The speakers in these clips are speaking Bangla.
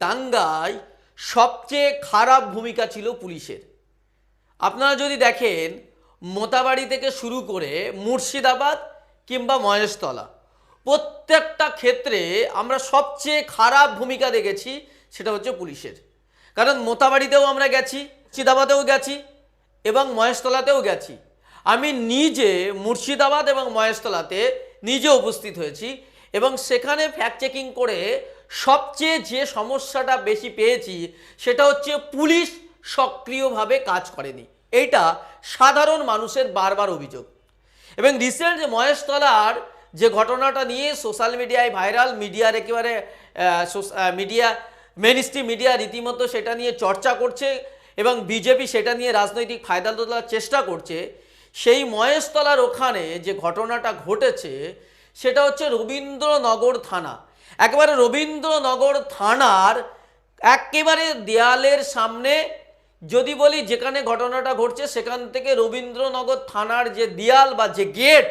দাঙ্গায় সবচেয়ে খারাপ ভূমিকা ছিল পুলিশের। আপনারা যদি দেখেন, মোতাবাড়ি থেকে শুরু করে মুর্শিদাবাদ কিংবা মহেশতলা, প্রত্যেকটা ক্ষেত্রে আমরা সবচেয়ে খারাপ ভূমিকা দেখেছি সেটা হচ্ছে পুলিশের। কারণ মোতাবাড়িতেও আমরা গেছি, মুর্শিদাবাদেও গেছি এবং মহেশতলাতেও গেছি। আমি নিজে মুর্শিদাবাদ এবং মহেশতলাতে নিজে উপস্থিত হয়েছি এবং সেখানে ফ্যাক্ট চেকিং করে সবচেয়ে যে সমস্যাটা বেশি পেয়েছি সেটা হচ্ছে পুলিশ সক্রিয়ভাবে কাজ করেনি। এইটা সাধারণ মানুষের বারবার অভিযোগ। এবং রিসেন্ট যে মহেশতলার যে ঘটনাটা নিয়ে সোশ্যাল মিডিয়ায় ভাইরাল, মিডিয়ার একেবারে মিডিয়া মেন স্ট্রিম মিডিয়া রীতিমতো সেটা নিয়ে চর্চা করছে এবং বিজেপি সেটা নিয়ে রাজনৈতিক ফায়দা তোলার চেষ্টা করছে, সেই মহেশতলার ওখানে যে ঘটনাটা ঘটেছে সেটা হচ্ছে রবীন্দ্রনগর থানা। একেবারে রবীন্দ্রনগর থানার একেবারে দেয়ালের সামনে, যদি বলি যেখানে ঘটনাটা ঘটছে, সেখান থেকে রবীন্দ্রনগর থানার যে দেয়াল বা যে গেট,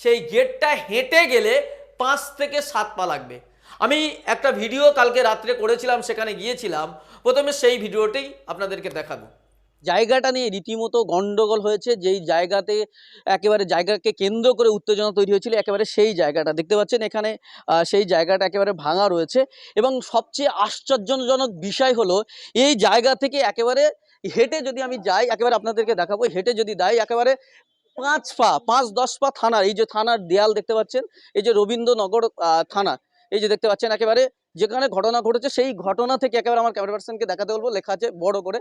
সেই গেটটা হেঁটে গেলে পাঁচ থেকে সাত পা লাগবে। আমি একটা ভিডিও কালকে রাত্রে করেছিলাম, সেখানে গিয়েছিলাম। প্রথমে সেই ভিডিওটাই আপনাদেরকে দেখাবো। জায়গাটা নিয়ে রীতিমতো গন্ডগোল হয়েছে, যেই জায়গাতে একেবারে জায়গাকে কেন্দ্র করে উত্তেজনা তৈরি হয়েছিল, একেবারে সেই জায়গাটা। দেখতে পাচ্ছেন এখানে সেই জায়গাটা একেবারে ভাঙা রয়েছে এবং সবচেয়ে আশ্চর্যজনক বিষয় হলো, এই জায়গা থেকে একেবারে হেঁটে যদি আমি যাই, একেবারে আপনাদেরকে দেখাবো, হেঁটে যদি যাই, একেবারে পাঁচ পা, পাঁচ দশ পা থানার, এই যে থানার দেয়াল দেখতে পাচ্ছেন, এই যে রবীন্দ্রনগর থানা, এই যে দেখতে পাচ্ছেন একেবারে যেখানে ঘটনা ঘটেছে, সেই ঘটনা থেকে একেবারে আমার ক্যামেরা পার্সনকে দেখাতে বলব। লেখা আছে, বড় করে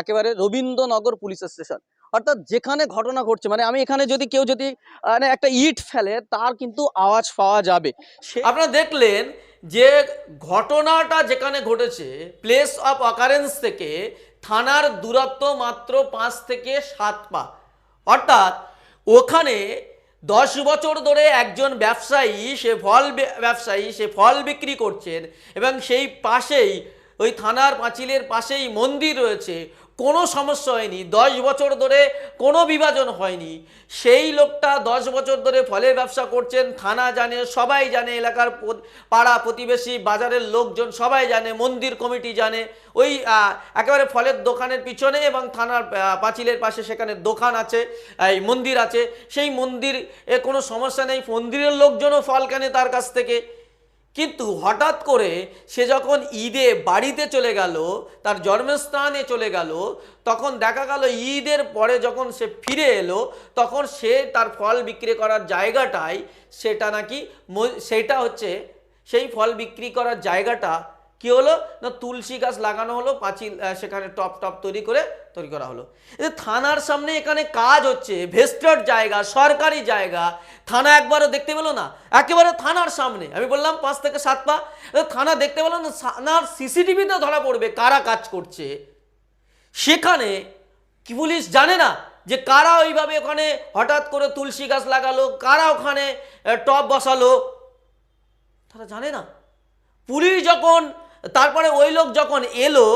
একেবারে রবীন্দ্রনগর পুলিশ স্টেশন। অর্থাৎ যেখানে ঘটনা ঘটছে মানে আমি এখানে যদি কেউ যদি মানে একটা ইট ফেলে, তার কিন্তু আওয়াজ পাওয়া যাবে। আপনারা দেখলেন যে ঘটনাটা যেখানে ঘটেছে প্লেস অফ অকারেন্স থেকে থানার দূরত্ব মাত্র পাঁচ থেকে সাত পা। অর্থাৎ ওখানে দশ বছর ধরে একজন ব্যবসায়ী, সে ফল ব্যবসায়ী, সে ফল বিক্রি করছেন এবং সেই পাশেই ওই থানার পাঁচিলের পাশেই মন্দির রয়েছে। কোনো সমস্যা হয়নি। দশ বছর ধরে কোনো বিভাজন হয়নি। সেই লোকটা দশ বছর ধরে ফলের ব্যবসা করছেন, থানা জানে, সবাই জানে, এলাকার পাড়া প্রতিবেশী, বাজারের লোকজন সবাই জানে, মন্দির কমিটি জানে। ওই একেবারে ফলের দোকানের পিছনে এবং থানার পাঁচিলের পাশে সেখানে দোকান আছে, এই মন্দির আছে। সেই মন্দির এ কোনো সমস্যা নেই। মন্দিরের লোকজনও ফল কেনে তার কাছ থেকে। কিন্তু হঠাৎ করে সে যখন ঈদে বাড়িতে চলে গেল, তার জন্মস্থানে চলে গেল, তখন দেখা গেল ঈদের পরে যখন সে ফিরে এলো, তখন সে তার ফল বিক্রি করার জায়গাটাই সেটা নাকি সেটা হচ্ছে সেই ফল বিক্রি করার জায়গাটা কি হলো? না, তুলসী গাছ লাগানো হলো, পাঁচিল সেখানে টপ টপ তৈরি করে তৈরি করা হলো। থানার সামনে এখানে কাজ হচ্ছে ভেস্টেড জায়গা, সরকারি জায়গা। থানা একবারও দেখতে পেল না, একেবারে থানার সামনে। আমি বললাম, পাঁচ থেকে সাত পা। থানা দেখতে পেল না, থানার সিসিটিভিতে ধরা পড়বে কারা কাজ করছে। সেখানে কি পুলিশ জানে না যে কারা ওইভাবে ওখানে হঠাৎ করে তুলসী গাছ লাগালো, কারা ওখানে টব বসালো? তারা জানে না। পুলিশ যখন তারপরে ওই লোক যখন এলো,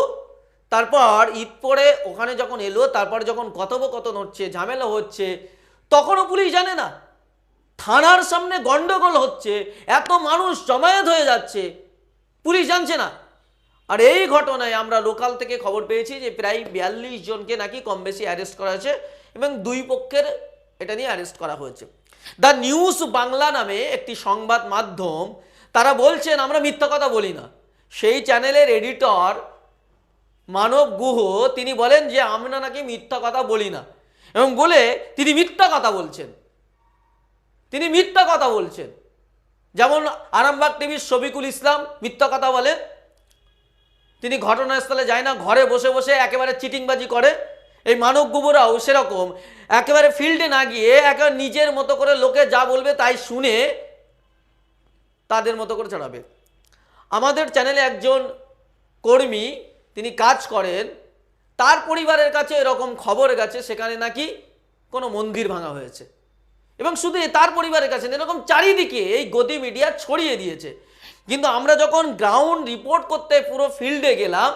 তারপর ঈদ পরে ওখানে যখন এলো, তারপরে যখন কথোপকথন হচ্ছে, ঝামেলা হচ্ছে, তখনও পুলিশ জানে না। থানার সামনে গন্ডগোল হচ্ছে, এত মানুষ জমায়েত হয়ে যাচ্ছে, পুলিশ জানছে না। আর এই ঘটনায় আমরা লোকাল থেকে খবর পেয়েছি যে প্রায় বিয়াল্লিশ জনকে নাকি কম বেশি অ্যারেস্ট করা হয়েছে এবং দুই পক্ষের এটা নিয়ে অ্যারেস্ট করা হয়েছে। দ্য নিউজ বাংলা নামে একটি সংবাদ মাধ্যম, তারা বলছেন, আমরা মিথ্যা কথা বলি না। সেই চ্যানেলের এডিটর মানব গুহ, তিনি বলেন যে, আমরা নাকি মিথ্যা কথা বলি না। এবং বলে, তিনি মিথ্যা কথা বলছেন। তিনি মিথ্যা কথা বলছেন। যেমন আরামবাগ টিভির শফিকুল ইসলাম মিথ্যা কথা বলেন। তিনি ঘটনাস্থলে যায় না, ঘরে বসে বসে একেবারে চিটিংবাজি করে। এই মানব গুবরাও সেরকম, একেবারে ফিল্ডে না গিয়ে একেবারে নিজের মতো করে লোকে যা বলবে তাই শুনে তাদের মতো করে চড়াবে। আমাদের চ্যানেলে একজন কর্মী, তিনি কাজ করেন, তার পরিবারের কাছে এরকম খবর গেছে, সেখানে নাকি কোনো মন্দির ভাঙা হয়েছে। এবং শুধু তার পরিবারের কাছে এরকম চারিদিকে এই গদি মিডিয়া ছড়িয়ে দিয়েছে। কিন্তু আমরা যখন গ্রাউন্ড রিপোর্ট করতে পুরো ফিল্ডে গেলাম,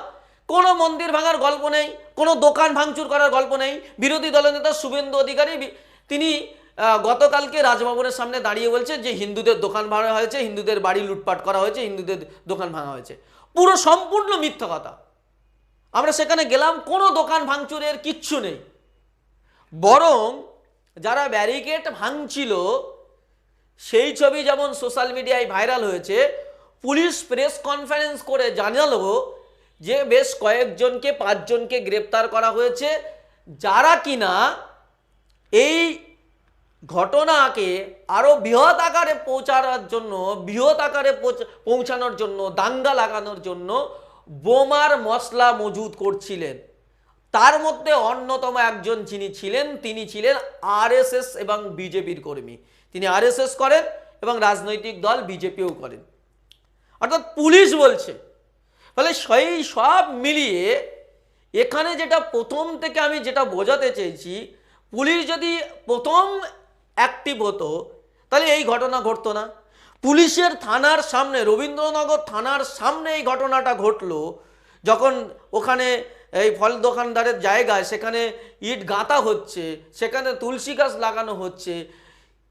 কোনো মন্দির ভাঙার গল্প নেই, কোনো দোকান ভাঙচুর করার গল্প নেই। বিরোধী দলনেতা শুভেন্দু অধিকারী, তিনি গতকালকে রাজভবনের সামনে দাঁড়িয়ে বলছে যে হিন্দুদের দোকান ভাঙা হয়েছে, হিন্দুদের বাড়ি লুটপাট করা হয়েছে, হিন্দুদের দোকান ভাঙা হয়েছে। পুরো সম্পূর্ণ মিথ্যা কথা। আমরা সেখানে গেলাম, কোনো দোকান ভাঙচুরের কিচ্ছু নেই। বরং যারা ব্যারিকেড ভাঙছিল, সেই ছবি যেমন সোশ্যাল মিডিয়ায় ভাইরাল হয়েছে, পুলিশ প্রেস কনফারেন্স করে জানালো যে বেশ কয়েকজনকে, পাঁচজনকে গ্রেপ্তার করা হয়েছে। যারা কিনা এই ঘটনাকে আরও বৃহৎ আকারে পৌঁছানোর জন্য, বৃহৎ আকারে পৌঁছানোর জন্য, দাঙ্গা লাগানোর জন্য বোমার মশলা মজুদ করছিলেন। তার মধ্যে অন্যতম একজন যিনি ছিলেন, তিনি ছিলেন আরএসএস এবং বিজেপির কর্মী। তিনি আরএসএস করেন এবং রাজনৈতিক দল বিজেপিও করেন। অর্থাৎ পুলিশ বলছে। ফলে সেই সব মিলিয়ে এখানে যেটা প্রথম থেকে আমি যেটা বোঝাতে চেয়েছি, পুলিশ যদি প্রথম অ্যাক্টিভ হতো, তাহলে এই ঘটনা ঘটতো না। পুলিশের থানার সামনে, রবীন্দ্রনগর থানার সামনে এই ঘটনাটা ঘটলো, যখন ওখানে এই ফল দোকানদারের জায়গায় সেখানে ইট গাঁথা হচ্ছে, সেখানে তুলসী গাছ লাগানো হচ্ছে,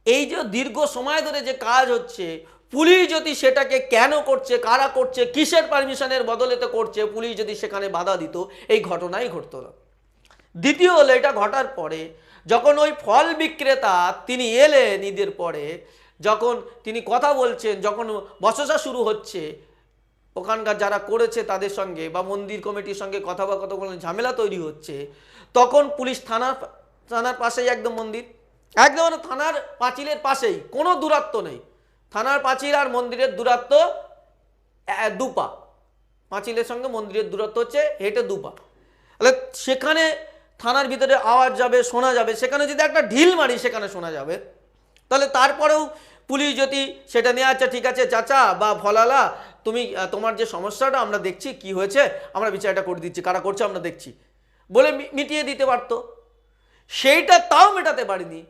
এই যে দীর্ঘ সময় ধরে যে কাজ হচ্ছে, পুলিশ যদি সেটাকে কেন করছে, কারা করছে, কিসের পারমিশনের বদলেতে করছে, পুলিশ যদি সেখানে বাধা দিত, এই ঘটনাই ঘটতো না। দ্বিতীয় হলো, এটা ঘটার পরে যখন ওই ফল বিক্রেতা তিনি এলেন ঈদের পরে, যখন তিনি কথা বলছেন, যখন বসসা শুরু হচ্ছে, ওখানকার যারা করেছে তাদের সঙ্গে বা মন্দির কমিটির সঙ্গে কথা বা কথা বলে ঝামেলা তৈরি হচ্ছে, তখন পুলিশ থানার থানার পাশেই একদম মন্দির, একদম মানে থানার পাঁচিলের পাশেই, কোনো দূরত্ব নেই। থানার পাঁচিল আর মন্দিরের দূরত্ব দুপা। পাঁচিলের সঙ্গে মন্দিরের দূরত্ব হচ্ছে হেঁটে দুপা। তাহলে সেখানে থানার ভিতরে আওয়াজ যাবে, শোনা যাবে, সেখানে যদি একটা ঢিল মারি, সেখানে শোনা যাবে। তাহলে তারপরেও পুলিশ যদি সেটা নিয়ে আচ্ছা ঠিক আছে, চাচা বা ফলালা, তুমি তোমার যে সমস্যাটা, আমরা দেখছি কি হয়েছে, আমরা বিচারটা করে দিচ্ছি, কারা করছে, আমরা দেখছি। বলে মিটিয়ে দিতে পারতো। সেইটা তাও মেটাতে পারিনি।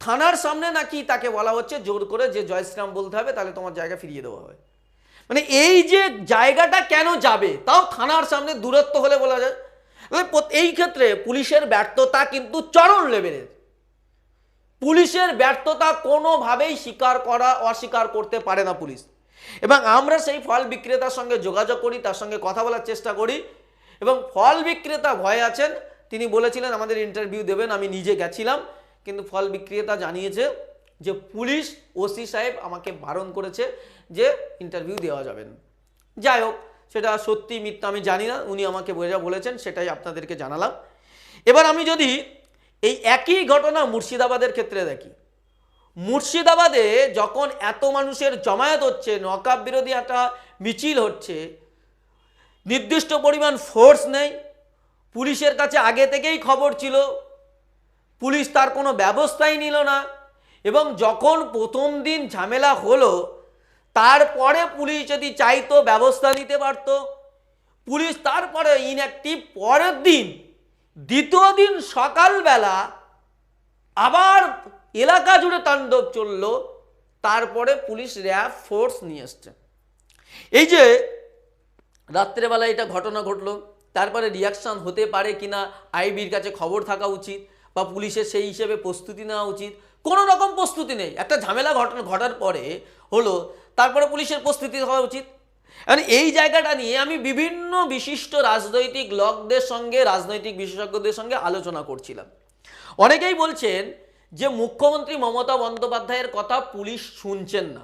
থানার সামনে নাকি তাকে বলা হচ্ছে, জোর করে যে জয়শ্রাম বলতে হবে, তাহলে তোমার জায়গা ফিরিয়ে দেওয়া হবে। মানে এই যে জায়গাটা কেন যাবে, তাও থানার সামনে দূরত্ব হলে বলা যায়। এই ক্ষেত্রে পুলিশের ব্যর্থতা কিন্তু চরম লেভেলের পুলিশের ব্যর্থতা কোনোভাবেই স্বীকার করা, অস্বীকার করতে পারে না পুলিশ। এবং আমরা সেই ফল বিক্রেতার সঙ্গে যোগাযোগ করি, তার সঙ্গে কথা বলার চেষ্টা করি। এবং ফল বিক্রেতা ভয় আছেন, তিনি বলেছিলেন, আমাদের ইন্টারভিউ দেবেন, আমি নিজে গেছিলাম। কিন্তু ফল বিক্রেতা জানিয়েছে যে, পুলিশ, ওসি সাহেব আমাকে বারণ করেছে যে ইন্টারভিউ দেওয়া যাবে না। যাই হোক সেটা সত্যি মিথ্যা আমি জানি না, উনি আমাকে বোঝা বলেছেন সেটাই আপনাদেরকে জানালাম। এবার আমি যদি এই একই ঘটনা মুর্শিদাবাদের ক্ষেত্রে দেখি, মুর্শিদাবাদে যখন এত মানুষের জমায়েত হচ্ছে নকাব বিরোধী একটা মিছিল হচ্ছে, নির্দিষ্ট পরিমাণ ফোর্স নেই, পুলিশের কাছে আগে থেকেই খবর ছিল, পুলিশ তার কোনো ব্যবস্থাই নিল না, এবং যখন প্রথম দিন ঝামেলা হলো তারপরে পুলিশ যদি চাইতো ব্যবস্থা নিতে পারত। পুলিশ তারপরে ইনঅ্যাক্টিভ পরের দিন, দ্বিতীয় দিন সকালবেলা আবার এলাকা জুড়ে তাণ্ডব চলল, তারপরে পুলিশ র্যাব ফোর্স নিয়ে এসছে। এই যে রাত্রেবেলা এটা ঘটনা ঘটলো, তারপরে রিয়াকশান হতে পারে কিনা, আইবির কাছে খবর থাকা উচিত বা পুলিশের সেই হিসেবে প্রস্তুতি নেওয়া উচিত কোনো রকম প্রস্তুতি নেই। একটা ঝামেলা ঘটনা ঘটার পরে হলো, তারপরে পুলিশের প্রস্তুতি হওয়া উচিত। এখন এই জায়গাটা নিয়ে আমি বিভিন্ন বিশিষ্ট রাজনৈতিক লোকদের সঙ্গে, রাজনৈতিক বিশেষজ্ঞদের সঙ্গে আলোচনা করছিলাম। অনেকেই বলছেন যে মুখ্যমন্ত্রী মমতা বন্দ্যোপাধ্যায়ের কথা পুলিশ শুনছেন না।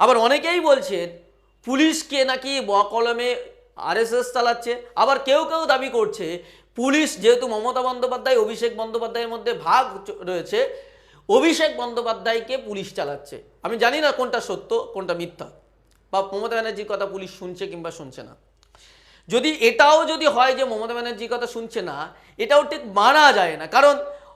আবার অনেকেই বলছেন পুলিশকে নাকি বকলমে আরএসএস চালাচ্ছে। আবার কেউ কেউ দাবি করছে, পুলিশ যেহেতু মমতা বন্দ্যোপাধ্যায়, অভিষেক বন্দ্যোপাধ্যায়ের মধ্যে ভাগ রয়েছে অভিষেক বন্দ্যোপাধ্যায়কে পুলিশ চালাচ্ছে। আমি জানি না কোনটা সত্য, কোনটা মিথ্যা। বা মমতা ব্যানার্জির কথা পুলিশ শুনছে কিংবা শুনছে না। যদি এটাও যদি হয় যে মমতা ব্যানার্জির কথা শুনছে না, এটাও ঠিক মানা যায় না। কারণ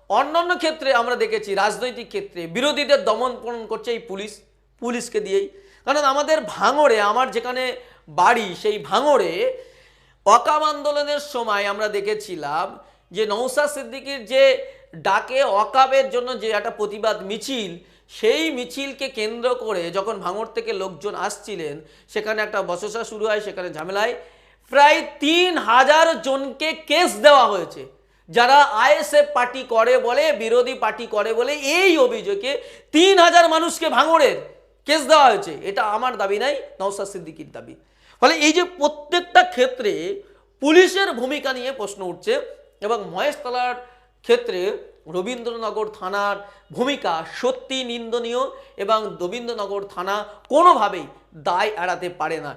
অন্যান্য ক্ষেত্রে আমরা দেখেছি, রাজনৈতিক ক্ষেত্রে বিরোধীদের দমন পূরণ করছে এই পুলিশ, পুলিশকে দিয়েই। কারণ আমাদের ভাঙড়ে, আমার যেখানে বাড়ি, সেই ভাঙড়ে অকাম আন্দোলনের সময় আমরা দেখেছিলাম যে নৌসাদ সিদ্দিকির যে ডাকে অকাবের জন্য যে একটা প্রতিবাদ মিছিল, সেই মিছিলকে কেন্দ্র করে যখন ভাঙড় থেকে লোকজন আসছিলেন, সেখানে একটা বচসা শুরু হয়, সেখানে ঝামেলায় প্রায় তিন হাজার জনকে কেস দেওয়া হয়েছে। যারা আইএসএফ পার্টি করে বলে, বিরোধী পার্টি করে বলে, এই অভিযোগে তিন হাজার মানুষকে ভাঙড়ের কেস দেওয়া হয়েছে। এটা আমার দাবি নাই নওসাদ সিদ্দিকির দাবি। ফলে এই যে প্রত্যেকটা ক্ষেত্রে পুলিশের ভূমিকা নিয়ে প্রশ্ন উঠছে এবং মহেশতলার ক্ষেত্রে রবীন্দ্রনগর থানার ভূমিকা সত্যি নিন্দনীয় এবং রবীন্দ্রনগর থানা কোনোভাবেই দায় এড়াতে পারে না।